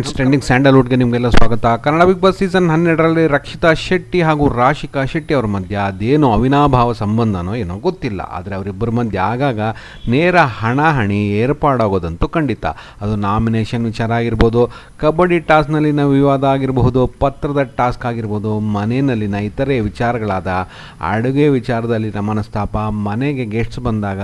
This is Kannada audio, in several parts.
ಫ್ರೆಂಡ್ಸ್ ಟ್ರೆಂಡಿಂಗ್ ಸ್ಯಾಂಡಲ್ವುಡ್ಗೆ ನಿಮಗೆಲ್ಲ ಸ್ವಾಗತ. ಕನ್ನಡ ಬಿಗ್ ಬಾಸ್ ಸೀಸನ್ ಹನ್ನೆರಡರಲ್ಲಿ ರಕ್ಷಿತಾ ಶೆಟ್ಟಿ ಹಾಗೂ ರಾಶಿಕಾ ಶೆಟ್ಟಿ ಅವರ ಮಧ್ಯ ಅದೇನು ಅವಿನಾಭಾವ ಸಂಬಂಧನೋ ಏನೋ ಗೊತ್ತಿಲ್ಲ. ಆದರೆ ಅವರಿಬ್ಬರ ಮಧ್ಯೆ ಆಗಾಗ ನೇರ ಹಣಾಹಣಿ ಏರ್ಪಾಡಾಗೋದಂತೂ ಖಂಡಿತ. ಅದು ನಾಮಿನೇಷನ್ ವಿಚಾರ ಆಗಿರ್ಬೋದು, ಕಬಡ್ಡಿ ಟಾಸ್ಕ್ನಲ್ಲಿನ ವಿವಾದ ಆಗಿರಬಹುದು, ಪತ್ರದ ಟಾಸ್ಕ್ ಆಗಿರ್ಬೋದು, ಮನೆಯಲ್ಲಿನ ಇತರೆ ವಿಚಾರಗಳಾದ ಅಡುಗೆ ವಿಚಾರದಲ್ಲಿನ ಮನಸ್ತಾಪ, ಮನೆಗೆ ಗೆಸ್ಟ್ಸ್ ಬಂದಾಗ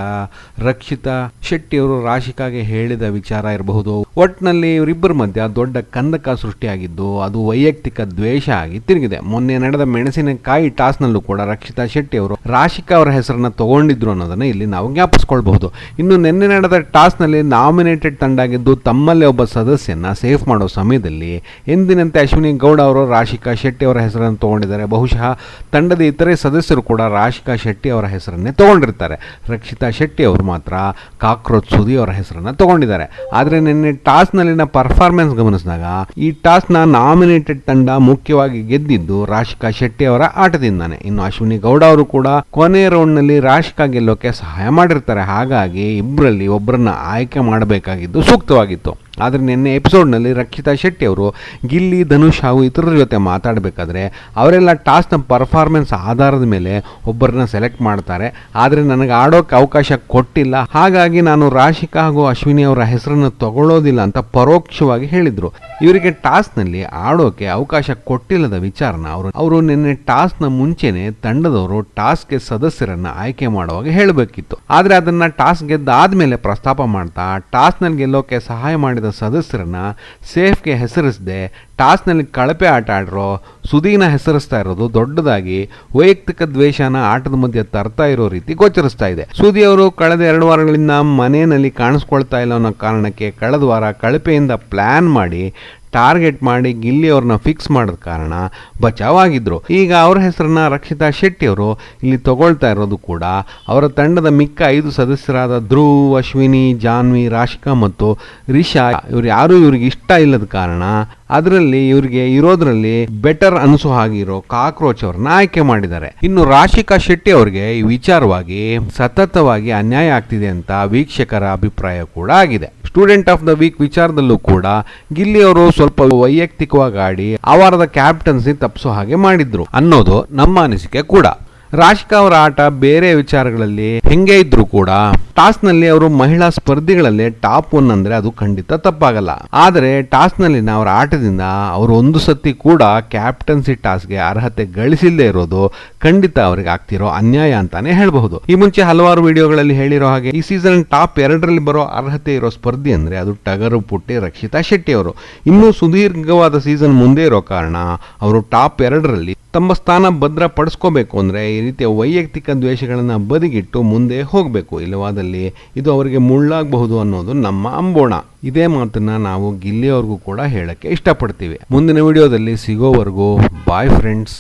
ರಕ್ಷಿತಾ ಶೆಟ್ಟಿಯವರು ರಾಶಿಕಾಗೆ ಹೇಳಿದ ವಿಚಾರ ಇರಬಹುದು. ಒಟ್ಟಿನಲ್ಲಿ ಇವರಿಬ್ಬರ ಮಧ್ಯೆ ದೊಡ್ಡ ಕಂದಕ ಸೃಷ್ಟಿಯಾಗಿದ್ದು, ಅದು ವೈಯಕ್ತಿಕ ದ್ವೇಷ ಆಗಿ ತಿರುಗಿದೆ. ಮೊನ್ನೆ ನಡೆದ ಮೆಣಸಿನಕಾಯಿ ಟಾಸ್ನಲ್ಲೂ ಕೂಡ ರಕ್ಷಿತಾ ಶೆಟ್ಟಿ ಅವರು ರಾಶಿಕಾ ಅವರ ಹೆಸರನ್ನು ತಗೊಂಡಿದ್ರು ಅನ್ನೋದನ್ನು ಇಲ್ಲಿ ನಾವು ಜ್ಞಾಪಿಸ್ಕೊಳ್ಬಹುದು. ಇನ್ನು ನಿನ್ನೆ ನಡೆದ ಟಾಸ್ನಲ್ಲಿ ನಾಮಿನೇಟೆಡ್ ತಂಡ ಆಗಿದ್ದು ತಮ್ಮಲ್ಲೇ ಒಬ್ಬ ಸದಸ್ಯನ ಸೇಫ್ ಮಾಡೋ ಸಮಯದಲ್ಲಿ ಎಂದಿನಂತೆ ಅಶ್ವಿನಿ ಗೌಡ ಅವರು ರಾಶಿಕಾ ಶೆಟ್ಟಿ ಅವರ ಹೆಸರನ್ನು ತಗೊಂಡಿದ್ದಾರೆ. ಬಹುಶಃ ತಂಡದ ಇತರೆ ಸದಸ್ಯರು ಕೂಡ ರಾಶಿಕಾ ಶೆಟ್ಟಿ ಅವರ ಹೆಸರನ್ನೇ ತಗೊಂಡಿರ್ತಾರೆ. ರಕ್ಷಿತಾ ಶೆಟ್ಟಿ ಅವರು ಮಾತ್ರ ಕಾಕ್ರೋಚ್ ಸುದಿ ಅವರ ಹೆಸರನ್ನು ತಗೊಂಡಿದ್ದಾರೆ. ಆದರೆ ನಿನ್ನೆ ಟಾಸ್ನಲ್ಲಿನ ಪರ್ಫಾರ್ಮೆನ್ಸ್ ಗಮನಿಸಿದಾಗ, ಈ ಟಾಸ್ನ ನಾಮಿನೇಟೆಡ್ ತಂಡ ಮುಖ್ಯವಾಗಿ ಗೆದ್ದಿದ್ದು ರಾಶಿಕಾ ಶೆಟ್ಟಿ ಅವರ ಆಟದಿಂದಾನೆ. ಇನ್ನು ಅಶ್ವಿನಿ ಗೌಡ ಅವರು ಕೂಡ ಕೊನೆ ರೌಂಡ್ನಲ್ಲಿ ರಾಶಿಕಾ ಗೆಲ್ಲೋಕೆ ಸಹಾಯ ಮಾಡಿರ್ತಾರೆ. ಹಾಗಾಗಿ ಇಬ್ಬರಲ್ಲಿ ಒಬ್ಬರನ್ನ ಆಯ್ಕೆ ಮಾಡಬೇಕಾಗಿದ್ದು ಸೂಕ್ತವಾಗಿತ್ತು. ಆದರೆ ನಿನ್ನೆ ಎಪಿಸೋಡ್ನಲ್ಲಿ ರಕ್ಷಿತಾ ಶೆಟ್ಟಿ ಅವರು ಗಿಲ್ಲಿ, ಧನುಷ್ ಹಾಗೂ ಇತರರ ಜೊತೆ ಮಾತಾಡಬೇಕಾದ್ರೆ ಅವರೆಲ್ಲ ಟಾಸ್ನ ಪರ್ಫಾರ್ಮೆನ್ಸ್ ಆಧಾರದ ಮೇಲೆ ಒಬ್ಬರನ್ನ ಸೆಲೆಕ್ಟ್ ಮಾಡ್ತಾರೆ. ಆದರೆ ನನಗೆ ಆಡೋಕೆ ಅವಕಾಶ ಕೊಟ್ಟಿಲ್ಲ. ಹಾಗಾಗಿ ನಾನು ರಾಶಿಕಾ ಹಾಗೂ ಅಶ್ವಿನಿ ಅವರ ಹೆಸರನ್ನು ತಗೊಳ್ಳೋದಿಲ್ಲ ಅಂತ ಪರೋಕ್ಷವಾಗಿ ಹೇಳಿದರು. ಇವರಿಗೆ ಟಾಸ್ನಲ್ಲಿ ಆಡೋಕೆ ಅವಕಾಶ ಕೊಟ್ಟಿಲ್ಲದ ವಿಚಾರನ ಅವರು ಅವರು ನಿನ್ನೆ ಟಾಸ್ನ ಮುಂಚೆನೆ ತಂಡದವರು ಟಾಸ್ಗೆ ಸದಸ್ಯರನ್ನು ಆಯ್ಕೆ ಮಾಡುವಾಗ ಹೇಳಬೇಕಿತ್ತು. ಆದರೆ ಅದನ್ನ ಟಾಸ್ ಗೆದ್ದಾದ್ಮೇಲೆ ಪ್ರಸ್ತಾಪ ಮಾಡ್ತಾ ಟಾಸ್ನಲ್ಲಿ ಗೆಲ್ಲೋಕೆ ಸಹಾಯ ಮಾಡಿದ ಸದಸ್ಯರನ್ನ ಸೇಫ್ಗೆ ಹೆಸರಿಸದೆ, ಟಾಸ್ನಲ್ಲಿ ಕಳಪೆ ಆಟ ಆಡಿರೋ ಸುದೀನ ಹೆಸರಿಸ್ತಾ ಇರೋದು ದೊಡ್ಡದಾಗಿ ವೈಯಕ್ತಿಕ ದ್ವೇಷನ ಆಟದ ಮಧ್ಯೆ ತರ್ತಾ ಇರೋ ರೀತಿ ಗೋಚರಿಸ್ತಾ ಇದೆ. ಸುದಿ ಅವರು ಕಳೆದ ಎರಡು ವಾರಗಳಿಂದ ಮನೆಯಲ್ಲಿ ಕಾಣಿಸ್ಕೊಳ್ತಾ ಇಲ್ಲ ಅನ್ನೋ ಕಾರಣಕ್ಕೆ ಕಳೆದ ವಾರ ಕಳಪೆಯಿಂದ ಪ್ಲ್ಯಾನ್ ಮಾಡಿ ಟಾರ್ಗೆಟ್ ಮಾಡಿ ಗಿಲ್ಲಿ ಅವ್ರನ್ನ ಫಿಕ್ಸ್ ಮಾಡಿದ ಕಾರಣ ಬಚಾವಾಗಿದ್ರು. ಈಗ ಅವ್ರ ಹೆಸರನ್ನ ರಕ್ಷಿತಾ ಶೆಟ್ಟಿ ಅವರು ಇಲ್ಲಿ ತಗೊಳ್ತಾ ಇರೋದು ಕೂಡ ಅವರ ತಂಡದ ಮಿಕ್ಕ ಐದು ಸದಸ್ಯರಾದ ಧ್ರುವ್, ಅಶ್ವಿನಿ, ಜಾನ್ವಿ, ರಾಶಿಕಾ ಮತ್ತು ರಿಷಾ. ಇವ್ರು ಯಾರು ಇವ್ರಿಗೆ ಇಷ್ಟ ಇಲ್ಲದ ಕಾರಣ ಅದರಲ್ಲಿ ಇವರಿಗೆ ಇರೋದ್ರಲ್ಲಿ ಬೆಟರ್ ಅನಿಸೋ ಹಾಗಿರೋ ಕಾಕ್ರೋಚ್ ಅವ್ರನ್ನ ಆಯ್ಕೆ ಮಾಡಿದ್ದಾರೆ. ಇನ್ನು ರಾಶಿಕಾ ಶೆಟ್ಟಿ ಅವರಿಗೆ ಈ ವಿಚಾರವಾಗಿ ಸತತವಾಗಿ ಅನ್ಯಾಯ ಆಗ್ತಿದೆ ಅಂತ ವೀಕ್ಷಕರ ಅಭಿಪ್ರಾಯ ಕೂಡ ಆಗಿದೆ. ಸ್ಟೂಡೆಂಟ್ ಆಫ್ ದ ವೀಕ್ ವಿಚಾರದಲ್ಲೂ ಕೂಡ ಗಿಲ್ಲಿ ಅವರು ಸ್ವಲ್ಪ ವೈಯಕ್ತಿಕವಾಗಿ ಆಡಿ ಆ ವಾರದ ಕ್ಯಾಪ್ಟನ್ಸಿ ತಪ್ಪಿಸೋ ಹಾಗೆ ಮಾಡಿದ್ರು ಅನ್ನೋದು ನಮ್ಮ ಅನಿಸಿಕೆ ಕೂಡ. ರಾಶಿಕಾ ಅವರ ಆಟ ಬೇರೆ ವಿಚಾರಗಳಲ್ಲಿ ಹೆಂಗೆ ಇದ್ರು ಕೂಡ ಟಾಸ್ನಲ್ಲಿ ಅವರು ಮಹಿಳಾ ಸ್ಪರ್ಧಿಗಳಲ್ಲಿ ಟಾಪ್ ಒನ್ ಅಂದ್ರೆ ಅದು ಖಂಡಿತ ತಪ್ಪಾಗಲ್ಲ. ಆದರೆ ಟಾಸ್ ನಲ್ಲಿನ ಅವರ ಆಟದಿಂದ ಅವರು ಒಂದು ಸತಿ ಕೂಡ ಕ್ಯಾಪ್ಟನ್ಸಿ ಟಾಸ್ಗೆ ಅರ್ಹತೆ ಗಳಿಸಿಲ್ಲದೆ ಇರೋದು ಖಂಡಿತ ಅವರಿಗೆ ಆಗ್ತಿರೋ ಅನ್ಯಾಯ ಅಂತಾನೆ ಹೇಳಬಹುದು. ಈ ಮುಂಚೆ ಹಲವಾರು ವಿಡಿಯೋಗಳಲ್ಲಿ ಹೇಳಿರೋ ಹಾಗೆ ಈ ಸೀಸನ್ ಟಾಪ್ ಎರಡರಲ್ಲಿ ಬರೋ ಅರ್ಹತೆ ಇರೋ ಸ್ಪರ್ಧಿ ಅಂದ್ರೆ ಅದು ಟಗರು, ಪುಟ್ಟಿ, ರಕ್ಷಿತಾ ಶೆಟ್ಟಿ ಅವರು. ಇನ್ನೂ ಸುದೀರ್ಘವಾದ ಸೀಸನ್ ಮುಂದೆ ಇರೋ ಕಾರಣ ಅವರು ಟಾಪ್ ಎರಡರಲ್ಲಿ ತಮ್ಮ ಸ್ಥಾನ ಭದ್ರಪಡಿಸ್ಕೋಬೇಕು ಅಂದರೆ ಈ ರೀತಿಯ ವೈಯಕ್ತಿಕ ದ್ವೇಷಗಳನ್ನು ಬದಿಗಿಟ್ಟು ಮುಂದೆ ಹೋಗಬೇಕು. ಇಲ್ಲವಾದಲ್ಲಿ ಇದು ಅವರಿಗೆ ಮುಳ್ಳಾಗಬಹುದು ಅನ್ನೋದು ನಮ್ಮ ಅಂಬೋಣ. ಇದೇ ಮಾತನ್ನ ನಾವು ಗಿಲ್ಲಿಯವ್ರಿಗೂ ಕೂಡ ಹೇಳಕ್ಕೆ ಇಷ್ಟಪಡ್ತೀವಿ. ಮುಂದಿನ ವಿಡಿಯೋದಲ್ಲಿ ಸಿಗೋವರೆಗೂ ಬಾಯ್ ಫ್ರೆಂಡ್ಸ್